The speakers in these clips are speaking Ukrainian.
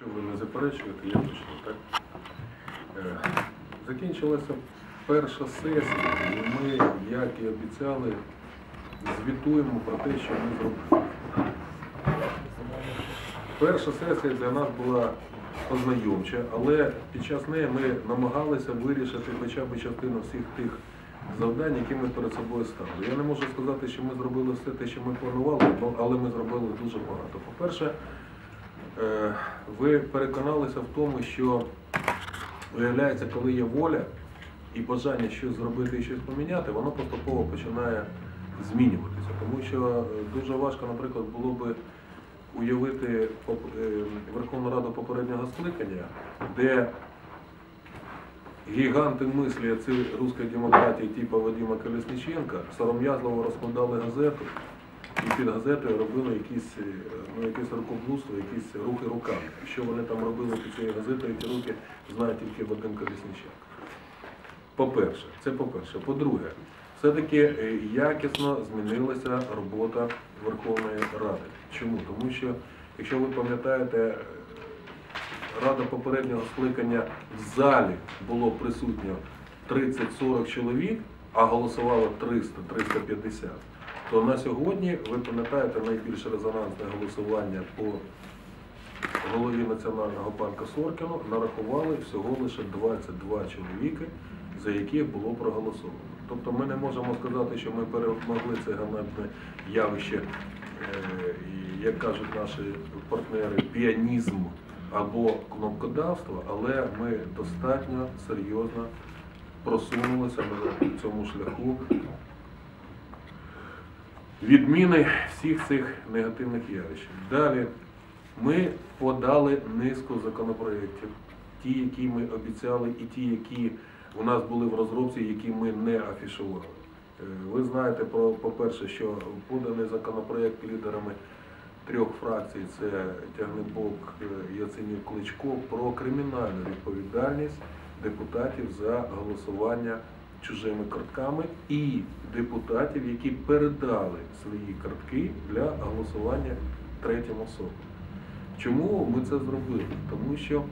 Якщо ви не заперечуєте, я почну, так? Е, Закінчилася перша сесія, і ми, як і обіцяли, звітуємо про те, що ми зробили. Перша сесія для нас була ознайомча, але під час неї ми намагалися вирішити хоча б частину всіх тих завдань, які ми перед собою ставили. Я не можу сказати, що ми зробили все те, що ми планували, ну, але ми зробили дуже багато. По-перше, ви переконалися в тому, що виявляється, коли є воля і бажання щось зробити і щось поміняти, воно поступово починає змінюватися. Тому що е, дуже важко, наприклад, було би уявити е, Верховну Раду попереднього скликання, де гіганти мислі ці руської демократії, типу Вадима Колесниченка, сором'язливо розкладали газету і під газетою робили якісь, е, ну, якесь рукоблудство, якісь рухи руками. Що вони там робили під цією газетою, ті руки знає тільки Вадим Колесниченко. По-перше, це по-перше. По-друге, все-таки е, якісно змінилася робота Верховної Ради. Чому? Тому що, якщо ви пам'ятаєте, е, Рада попереднього скликання в залі було присутньо 30-40 чоловік, а голосувало 300-350, то на сьогодні, ви пам'ятаєте, найбільш резонансне голосування по голові Національного банку Соркіну нарахували всього лише 22 чоловіки, за яких було проголосовано. Тобто ми не можемо сказати, що ми перемогли це ганебне явище, е, як кажуть наші партнери, піанізм або кнопкодавство, але ми достатньо серйозно просунулися на цьому шляху відміни всіх цих негативних явищ. Далі ми подали низку законопроєктів, ті, які ми обіцяли, і ті, які у нас були в розробці, які ми не афішували. Е, Ви знаєте, про, по-перше, що поданий законопроєкт лідерами трьох фракцій це Тягнебок, е, Яценюк, Кличко про кримінальну відповідальність депутатів за голосування чужими картками і депутатів, які передали свої картки для голосування третім особам. Чому ми це зробили? Тому що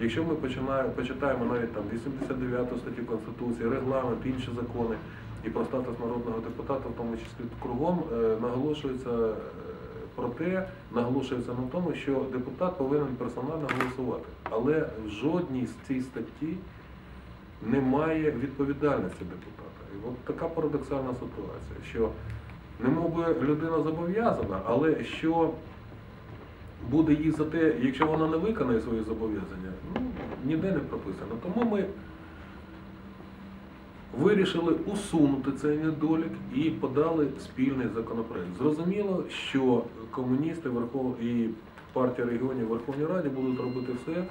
якщо ми починаємо, почитаємо навіть там 89 статтю Конституції, регламент, інші закони і про статус народного депутата, в тому числі кругом, е, наголошується е, про те, наголошується на тому, що депутат повинен персонально голосувати. Але в жодній з цій статті немає відповідальності депутата. І от така парадоксальна ситуація, що не мов би людина зобов'язана, але що буде їй за те, якщо вона не виконає свої зобов'язання, ну, ніде не прописано. Тому ми вирішили усунути цей недолік і подали спільний законопроект. Зрозуміло, що комуністи і партія регіонів Верховній Раді будуть робити все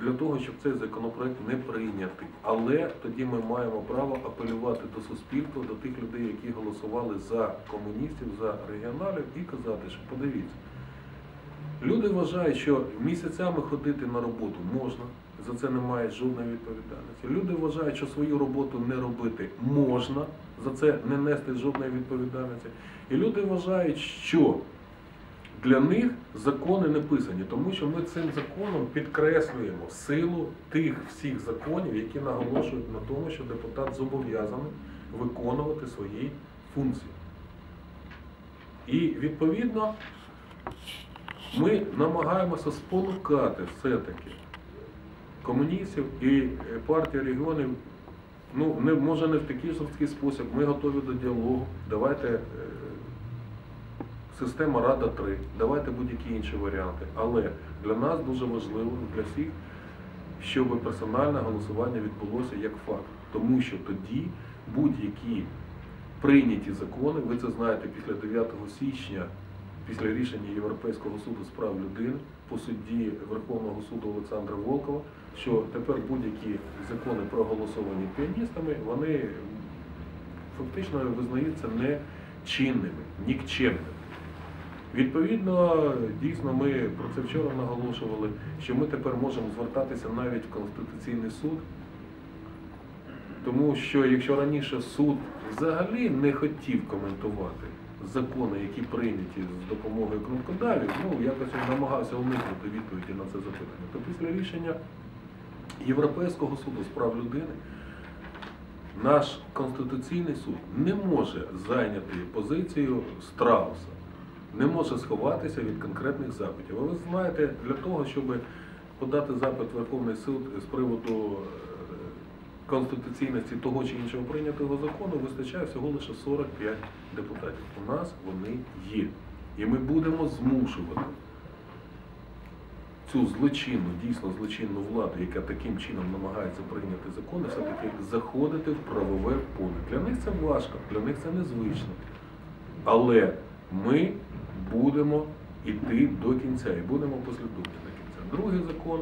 для того, щоб цей законопроект не прийнятий. Але тоді ми маємо право апелювати до суспільства, до тих людей, які голосували за комуністів, за регіоналів, і казати, що подивіться. Люди вважають, що місяцями ходити на роботу можна, за це немає жодної відповідальності. Люди вважають, що свою роботу не робити можна, за це не нести жодної відповідальності. І люди вважають, що для них закони не писані, тому що ми цим законом підкреслюємо силу тих всіх законів, які наголошують на тому, що депутат зобов'язаний виконувати свої функції. І відповідно ми намагаємося спонукати все-таки комуністів і е, партію регіонів, ну не може не в такий жорсткий спосіб. Ми готові до діалогу. Давайте е, система Рада 3, давайте будь-які інші варіанти. Але для нас дуже важливо, для всіх, щоб персональне голосування відбулося як факт. Тому що тоді будь-які прийняті закони, ви це знаєте, після 9 січня, після рішення Європейського суду з прав людини по судді Верховного суду Олександра Волкова, що тепер будь-які закони проголосовані піаністами, вони фактично визнаються нечинними, нікчемними. Відповідно, дійсно, ми про це вчора наголошували, що ми тепер можемо звертатися навіть в Конституційний суд, тому що якщо раніше суд взагалі не хотів коментувати закони, які прийняті з допомогою кнопкодавів, ну якось я намагався уникнути відповіді на це запитання, то після рішення Європейського суду з прав людини наш Конституційний суд не може зайняти позицію страуса, не може сховатися від конкретних запитів. А ви знаєте, для того, щоб подати запит Верховний суд з приводу е, конституційності того чи іншого прийнятого закону, вистачає всього лише 45 депутатів. У нас вони є. І ми будемо змушувати цю злочинну, дійсно злочинну владу, яка таким чином намагається прийняти закони, все-таки заходити в правове поле. Для них це важко, для них це незвично. Але ми будемо йти до кінця і будемо послідовні до кінця. Другий закон